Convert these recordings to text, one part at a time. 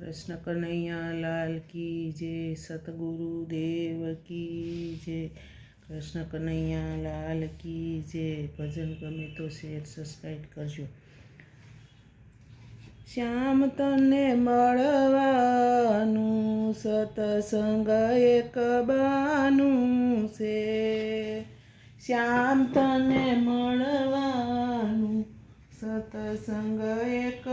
કૃષ્ણ કનૈયા લાલ કી જય, સતગુરુ દેવ કી જય, કૃષ્ણ કનૈયા લાલ કી જય. ભજન ગમે તો શેર સબસ્ક્રાઈબ કરજો. શ્યામ તને મળવાનું, સતસંગ એક બાનું છે. શ્યામ તને મળવાનું, સતસંગ એક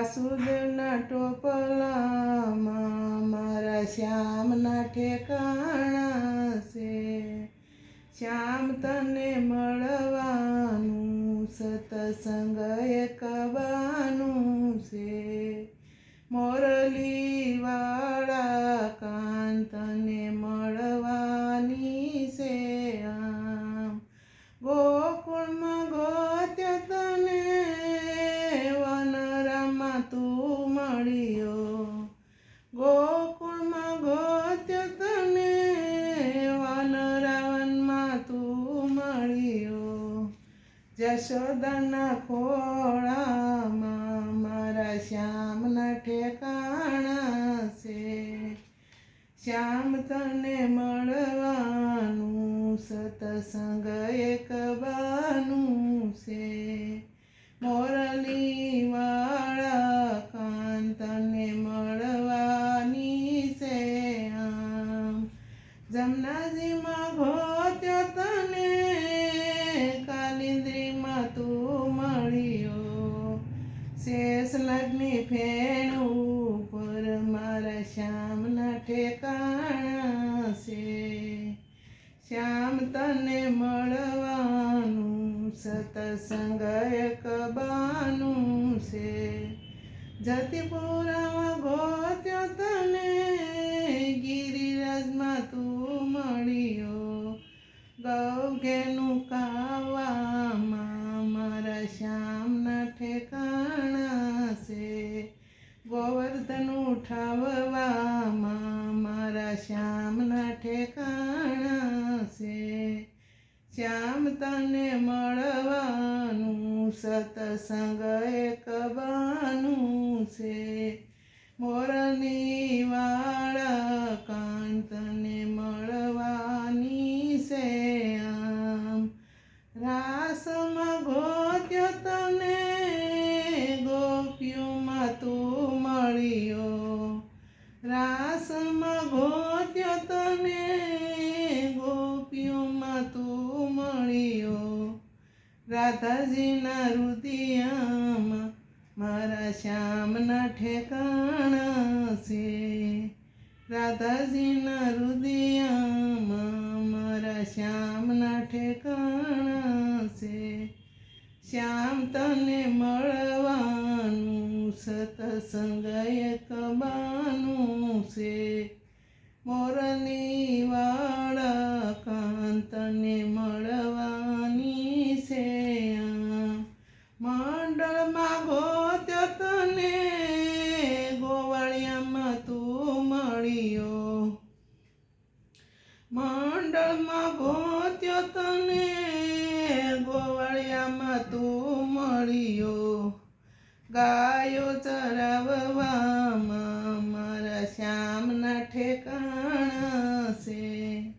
વાસુદેવના ટોપલામાં મારા શ્યામના ઠેકાણા છે. શ્યામ તને મળવાનું સતસંગ એકવાનું છે. મોરલી વાળા કાન તને મળવાની જશોદાના ખોળામાં મારા શ્યામના ઠેકાણા છે. શ્યામ તને મળવાનું, સતસંગ એક બાનું છે. મોરલી વાળા કાન તને મળવાની છે આમ. જમનાજીમાં ગોત્યો તને શેષ લગ્ની ફેણું પર મારા શ્યામના ઠેકાણા છે. શ્યામ તને મળવાનું, સતસંગ કબાનું બાનું છે. જતીપુરામાં ગોત્યો તને, ગિરિરાજમાં તું મળ્યો. ગૌઘેનું કાવામાં મારા શ્યામના ઠેકાણા છે ગોવર્ધન ઉઠાવવામાં મારા શ્યામના ઠેકાણા છે. શ્યામ તને મળવાનું સતસંગ એકબાનું છે. મોરની વાળા રાધાજીના રુદિયામાં મારા શ્યામના ઠેકાણા છે. રાધાજીના રુદિયામાં મારા શ્યામના ઠેકાણા છે. શ્યામ તને મળવાનું, સતસંગ કબાનું છે. મોરની મંડળમાં ભોત્યો તને, ગોવાળિયામાં તું મળ્યો. ગાયો ચરાવવામાં મારા શ્યામના ઠેકાણા છે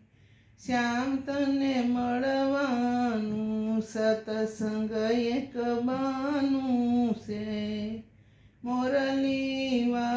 શ્યામ તને મળવાનું, સતસંગ એક બાનું છે. મોરલી વાળા